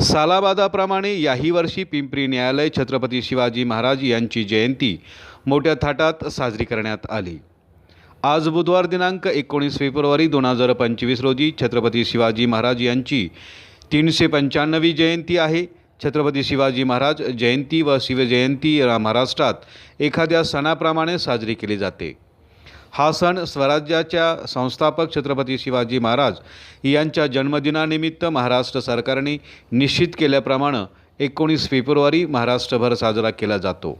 सालाबादाप्रमाणे याही वर्षी पिंपरी न्यायालय छत्रपती शिवाजी महाराज यांची जयंती मोठ्या थाटात साजरी करण्यात आली. आज बुधवार दिनांक एकोणीस फेब्रुवारी दोन हजार पंचवीस रोजी छत्रपती शिवाजी महाराज यांची तीनशे पंच्याण्णवी जयंती आहे. छत्रपती शिवाजी महाराज जयंती व शिवजयंती महाराष्ट्रात एखाद्या सणाप्रमाणे साजरी केली जाते. हा सण स्वराज्याच्या संस्थापक छत्रपती शिवाजी महाराज यांच्या जन्मदिनानिमित्त महाराष्ट्र सरकारने निश्चित केल्याप्रमाणे एकोणीस फेब्रुवारी महाराष्ट्रभर साजरा केला जातो.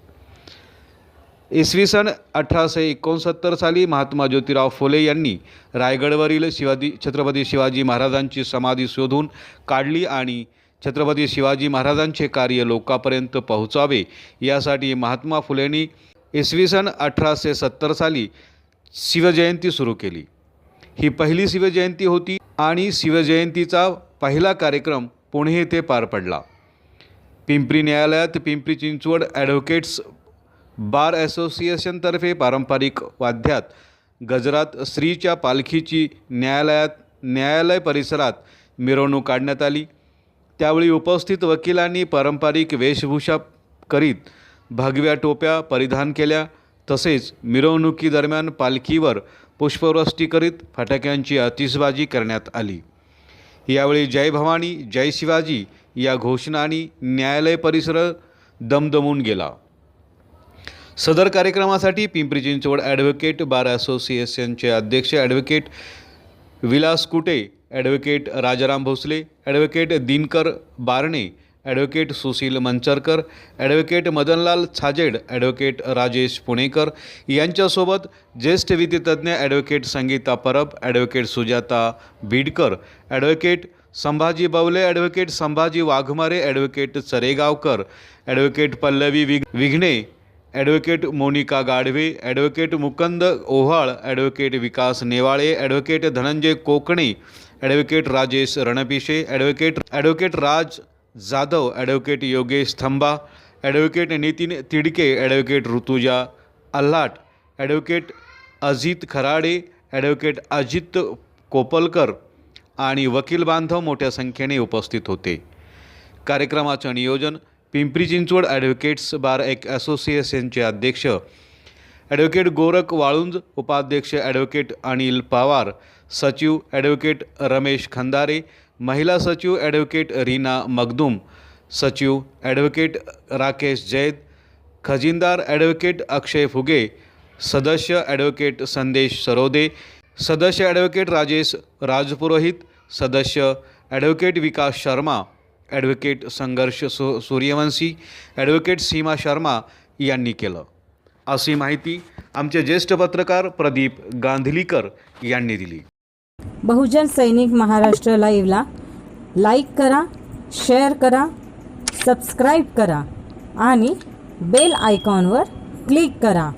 इसवी सन अठराशे एकोणसत्तर साली महात्मा ज्योतिराव फुले यांनी रायगडवरील शिवाजी छत्रपती शिवाजी महाराजांची समाधी शोधून काढली आणि छत्रपती शिवाजी महाराजांचे कार्य लोकांपर्यंत पोहोचावे यासाठी महात्मा फुलेंनी इसवी सन अठराशे सत्तर साली शिवजयंती सुरू केली. ही पहिली शिवजयंती होती आणि शिवजयंतीचा पहिला कार्यक्रम पुणे येथे पार पडला. पिंपरी न्यायालयात पिंपरी चिंचवड ॲडव्होकेट्स बार असोसिएशनतर्फे पारंपरिक वाद्यात गजरात स्त्रीच्या पालखीची न्यायालयात न्यायालय परिसरात मिरवणूक काढण्यात आली. त्यावेळी उपस्थित वकिलांनी पारंपरिक वेशभूषा करीत भगव्या टोप्या परिधान केल्या. तसेच मिरवणुकीदरम्यान पालखीवर पुष्पवृष्टी करीत फटाक्यांची आतिषबाजी करण्यात आली. यावेळी जय भवानी जय शिवाजी या घोषणांनी न्यायालय परिसर दमदमून गेला. सदर कार्यक्रमासाठी पिंपरी चिंचवड ॲडव्होकेट बार असोसिएशनचे अध्यक्ष advocate Vilas Kute advocate Rajaram Bhosale advocate Dinkar Barne advocate Sushil Mancharkar advocate Madanlal Chhajed advocate Rajesh Punekar यांच्यासोबत ज्येष्ठ विधितज्ञ advocate Sangeeta Parab advocate Sujata Beedkar advocate Sambhaji Bawle advocate Sambhaji Waghmare advocate Charegaonkar advocate Pallavi Vigh Vighne advocate Monika Gadhave advocate Mukund Ovhal advocate Vikas Newale advocate Dhananjay Kokane advocate Rajesh Ranpishe advocate advocate Raj Jadhav advocate Yogesh Thamba advocate Nitin Tidke advocate Rutuja Alhat advocate Ajit Kharade advocate Ajit Kopalkar आणि वकील बांधव मोठ्या संख्येने उपस्थित होते. कार्यक्रमाचं नियोजन Pimpri Chinchwad advocates बार एक असोसिएशनचे अध्यक्ष ॲडव्होकेट गोरख वाळुंज उपाध्यक्ष ॲडव्होकेट अनिल पवार सचिव ॲडव्होकेट रमेश खंदारे महिला सचिव ॲडव्होकेट रीना मगदूम सचिव ॲडव्होकेट राकेश जैद खजिनदार ॲडव्होकेट अक्षय फुगे सदस्य ॲडव्होकेट संदेश सरोदे सदस्य ॲडव्होकेट राजेश राजपुरोहित सदस्य ॲडव्होकेट विकास शर्मा ॲडव्होकेट संघर्ष सु सूर्यवंशी ॲडव्होकेट सीमा शर्मा यांनी केलं. अशी माहिती आमचे ज्येष्ठ पत्रकार प्रदीप गांधलीकर यांनी दिली. बहुजन सैनिक महाराष्ट्र लाईव्हला लाईक करा शेअर करा सबस्क्राईब करा आणि बेल आयकॉनवर क्लिक करा.